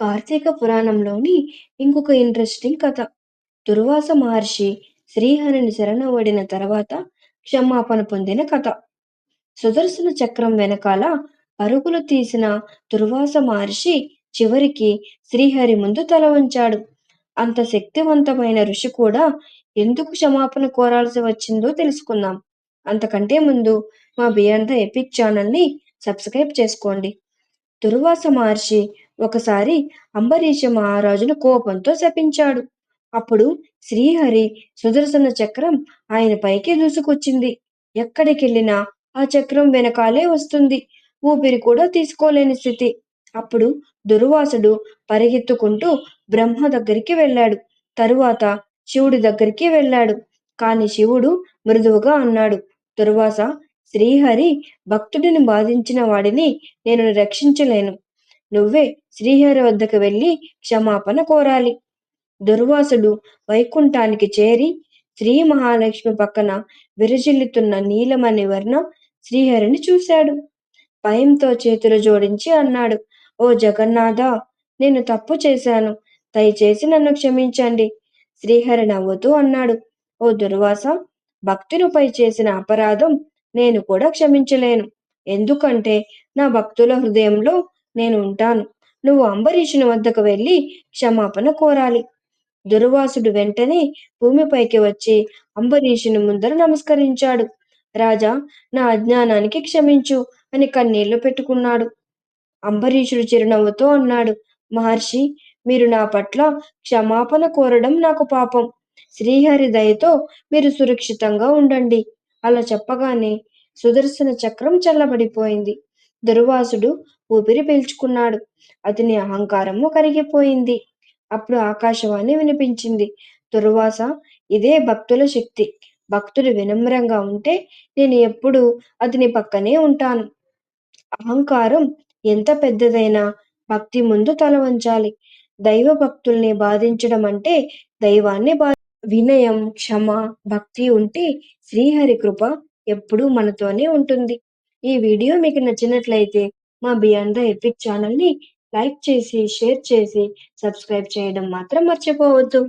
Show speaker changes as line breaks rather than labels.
కార్తీక పురాణంలోని ఇంకొక ఇంట్రెస్టింగ్ కథ. దుర్వాస మహర్షి శ్రీహరిని శరణవడిన తర్వాత క్షమాపణ పొందిన కథ. సుదర్శన చక్రం వెనకాల పరుగులు తీసిన దుర్వాస మహర్షి చివరికి శ్రీహరి ముందు తల వంచాడు. అంత శక్తివంతమైన ఋషి కూడా ఎందుకు క్షమాపణ కోరాల్సి వచ్చిందో తెలుసుకుందాం. అంతకంటే ముందు మా బియాంత ఎపిక్ ఛానల్ని సబ్స్క్రైబ్ చేసుకోండి. దుర్వాస మహర్షి ఒకసారి అంబరీష మహారాజును కోపంతో శపించాడు. అప్పుడు శ్రీహరి సుదర్శన చక్రం ఆయన పైకి దూసుకొచ్చింది. ఎక్కడికెళ్ళినా ఆ చక్రం వెనకాలే వస్తుంది. ఊపిరి కూడా తీసుకోలేని స్థితి. అప్పుడు దుర్వాసుడు పరిగెత్తుకుంటూ బ్రహ్మ దగ్గరికి వెళ్ళాడు. తరువాత శివుడి దగ్గరికి వెళ్ళాడు. కాని శివుడు మృదువుగా అన్నాడు. దుర్వాస శ్రీహరి భక్తుడిని బాధించిన వాడిని నేను రక్షించలేను. నువ్వే శ్రీహరి వద్దకు వెళ్ళి క్షమాపణ కోరాలి. దుర్వాసుడు వైకుంఠానికి చేరి శ్రీ మహాలక్ష్మి పక్కన విరజిల్లుతున్న నీలమణి వర్ణం శ్రీహరిని చూశాడు. భయంతో చేతులు జోడించి అన్నాడు ఓ జగన్నాథ నేను తప్పు చేశాను. దయచేసి నన్ను క్షమించండి. శ్రీహరి నవ్వుతూ అన్నాడు ఓ దుర్వాస భక్తునిపై చేసిన అపరాధం నేను కూడా క్షమించలేను. ఎందుకంటే నా భక్తుల హృదయంలో నేను ఉంటాను. నువ్వు అంబరీషుని వద్దకు వెళ్ళి క్షమాపణ కోరాలి. దుర్వాసుడు వెంటనే భూమిపైకి వచ్చి అంబరీషుని ముందర నమస్కరించాడు. రాజా నా అజ్ఞానానికి క్షమించు అని కన్నీళ్ళు పెట్టుకున్నాడు. అంబరీషుడు చిరునవ్వుతో అన్నాడు మహర్షి మీరు నా పట్ల క్షమాపణ కోరడం నాకు పాపం. శ్రీహరి దయతో మీరు సురక్షితంగా ఉండండి. అలా చెప్పగానే సుదర్శన చక్రం చల్లబడిపోయింది. దుర్వాసుడు ఊపిరి పీల్చుకున్నాడు. అతని అహంకారము కరిగిపోయింది. అప్పుడు ఆకాశవాణి వినిపించింది. దుర్వాస ఇదే భక్తుల శక్తి. భక్తుడు వినమ్రంగా ఉంటే నేను ఎప్పుడు అతని పక్కనే ఉంటాను. అహంకారం ఎంత పెద్దదైనా భక్తి ముందు తల వంచాలి. దైవ భక్తుల్ని బాధించడం అంటే దైవాన్ని బా వినయం క్షమ భక్తి ఉంటే శ్రీహరి కృప ఎప్పుడూ మనతోనే ఉంటుంది. ఈ వీడియో మీకు నచ్చినట్లయితే మా బియాండ్ ద ఎపిక్ ఛానల్ని లైక్ చేసి షేర్ చేసి సబ్స్క్రైబ్ చేయడం మాత్రం మర్చిపోవద్దు.